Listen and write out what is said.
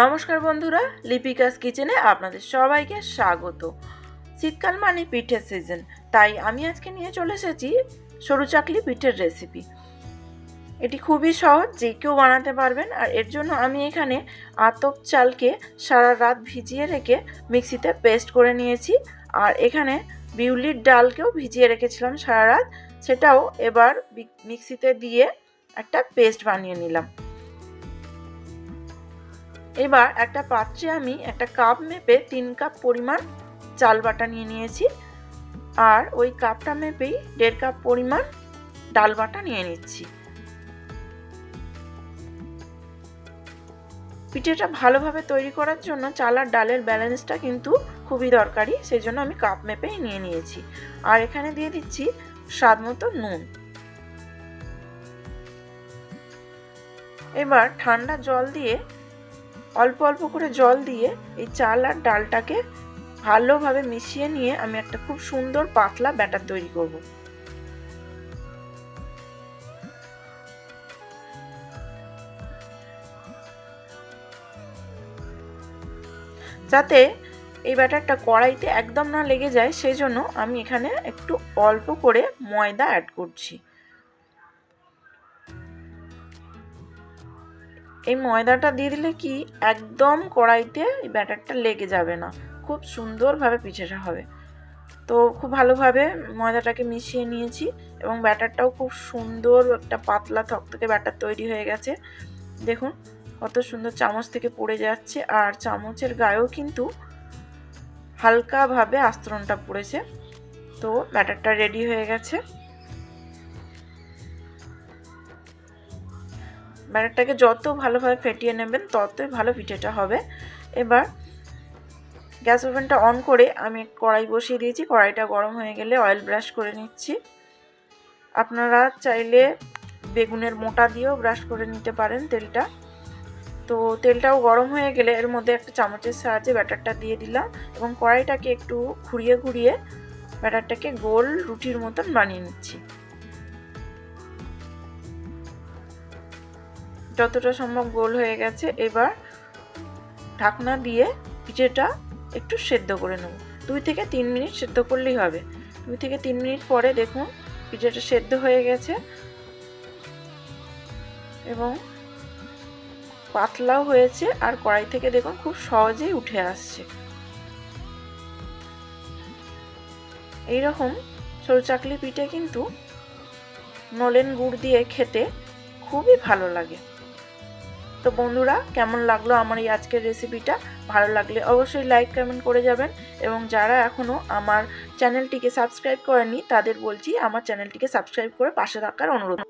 নমস্কার বন্ধুরা, লিপিকাস কিচেনে আপনাদের সবাইকে স্বাগত। শীতকাল মানে পিঠের সিজন তাই আমি আজকে নিয়ে চলে এসেছি সরু চাকলি পিঠের রেসিপি এটি খুবই সহজ, যে কেউ বানাতে পারবেন, আর এর জন্য আমি এখানে আতপ চালকে সারা রাত ভিজিয়ে রেখে মিক্সিতে পেস্ট করে নিয়েছি, আর এখানে বিউলির ডালকেও ভিজিয়ে রেখেছিলাম সারা রাত, সেটাও এবার মিক্সিতে দিয়ে একটা পেস্ট বানিয়ে নিলাম। এবার একটা পাত্রে আমি একটা কাপ মেপে তিন কাপ পরিমাণ চাল বাটা নিয়ে নিয়েছি। আর ওই কাপটা মেপেই দেড় কাপ পরিমাণ ডাল বাটা নিয়ে নিচ্ছি। পিঠেটা ভালোভাবে তৈরি করার জন্য চাল আর ডালের ব্যালেন্সটা কিন্তু খুবই দরকারি সেই জন্য আমি কাপ মেপেই নিয়ে নিয়েছি। আর এখানে দিয়ে দিচ্ছি স্বাদ মতো নুন। এবার ঠান্ডা জল দিয়ে অল্প অল্প করে জল দিয়ে এই চাল আর ডালটাকে ভালোভাবে মিশিয়ে নিয়ে আমি একটা খুব সুন্দর পাতলা ব্যাটার তৈরি করব। যাতে এই ব্যাটারটা কড়াইতে একদম না লেগে যায় সেই জন্য আমি এখানে একটু অল্প করে ময়দা অ্যাড করছি। এই ময়দাটা দিয়ে দিলে কি একদম কড়াইতে এই ব্যাটারটা লেগে যাবে না। খুব সুন্দরভাবে পিঠেটা হবে। তো খুব ভালোভাবে ময়দাটাকে মিশিয়ে নিয়েছি এবং ব্যাটারটাও খুব সুন্দর একটা পাতলা থকথকে ব্যাটার তৈরি হয়ে গেছে। দেখুন কত সুন্দর চামচ থেকে পড়ে যাচ্ছে আর চামচের গায়েও কিন্তু হালকাভাবে আস্তরণটা পড়েছে। তো ব্যাটারটা রেডি হয়ে গেছে। ব্যাটারটাকে যত ভালোভাবে ফেটিয়ে নেবেন, ততই ভালো পিঠেটা হবে। এবার গ্যাস ওভেনটা অন করে আমি কড়াই বসিয়ে দিয়েছি। কড়াইটা গরম হয়ে গেলে অয়েল ব্রাশ করে নিচ্ছি। আপনারা চাইলে বেগুনের মোটা দিয়েও ব্রাশ করে নিতে পারেন তেলটা। তো তেলটাও গরম হয়ে গেলে এর মধ্যে একটা চামচের সাহায্যে ব্যাটারটা দিয়ে দিলাম এবং কড়াইটাকে একটু ঘুরিয়ে ঘুরিয়ে ব্যাটারটাকে গোল রুটির মতন বানিয়ে নিচ্ছি। যতটা সম্ভব গোল হয়ে গেছে, এবার ঢাকনা দিয়ে পিঠেটা একটু সেদ্ধ করে নেব। দুই থেকে তিন মিনিট সেদ্ধ করলেই হবে। দুই থেকে তিন মিনিট পরে দেখুন পিঠেটা সেদ্ধ হয়ে গেছে এবং পাতলাও হয়েছে আর কড়াই থেকে দেখুন খুব সহজেই উঠে আসছে। এইরকম সরু চাকলি পিঠে কিন্তু নলেন গুড় দিয়ে খেতে খুবই ভালো লাগে। তো বন্ধুরা, কেমন লাগল আমার এই আজকের রেসিপিটা ভালো লাগলে অবশ্যই লাইক কমেন্ট করে যাবেন। এবং যারা এখনও আমার চ্যানেলটিকে সাবস্ক্রাইব করেনি তাদের বলছি আমার চ্যানেলটিকে সাবস্ক্রাইব করে পাশে থাকার অনুরোধ।